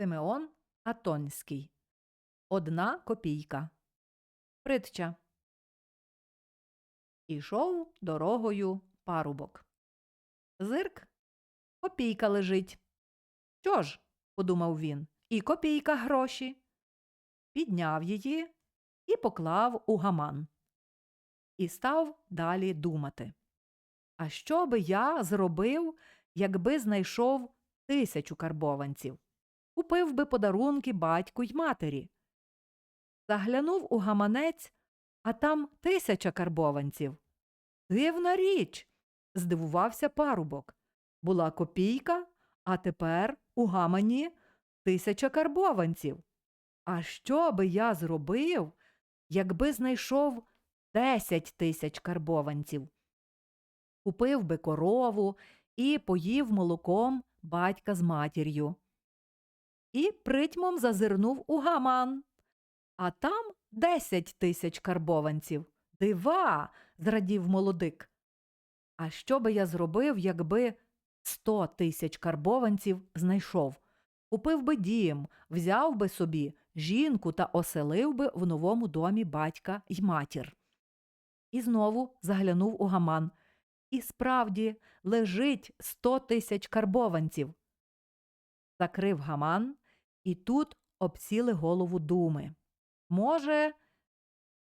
Симеон Атонський. Одна копійка. Притча. Ішов дорогою парубок. Зирк, копійка лежить. Що ж, подумав він, і копійка гроші. Підняв її і поклав у гаман. І став далі думати. А що би я зробив, якби знайшов тисячу карбованців? Купив би подарунки батьку й матері. Заглянув у гаманець, а там тисяча карбованців. Дивна річ, здивувався парубок. Була копійка, а тепер у гамані тисяча карбованців. А що би я зробив, якби знайшов десять тисяч карбованців? Купив би корову і поїв молоком батька з матір'ю. І притьмом зазирнув у гаман. А там десять тисяч карбованців. Дива. зрадів молодик. А що би я зробив, якби сто тисяч карбованців знайшов? Купив би дім, взяв би собі жінку та оселив би в новому домі батька й матір. І знову заглянув у гаман. І справді лежить сто тисяч карбованців. Закрив гаман, і тут обсіли голову думи. Може,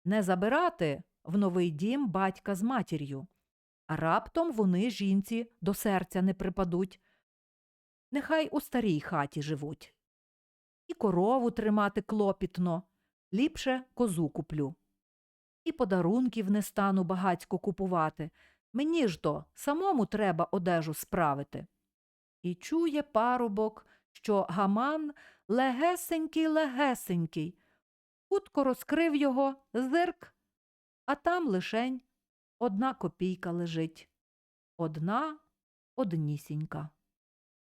не забирати в новий дім батька з матір'ю, а раптом вони жінці до серця не припадуть. Нехай у старій хаті живуть. І корову тримати клопітно, ліпше козу куплю. І подарунків не стану багацько купувати. Мені ж то самому треба одежу справити. І чує парубок, що гаман легесенький легесенький. Хутко розкрив його зирк, а там лишень одна копійка лежить. Одна однісінька.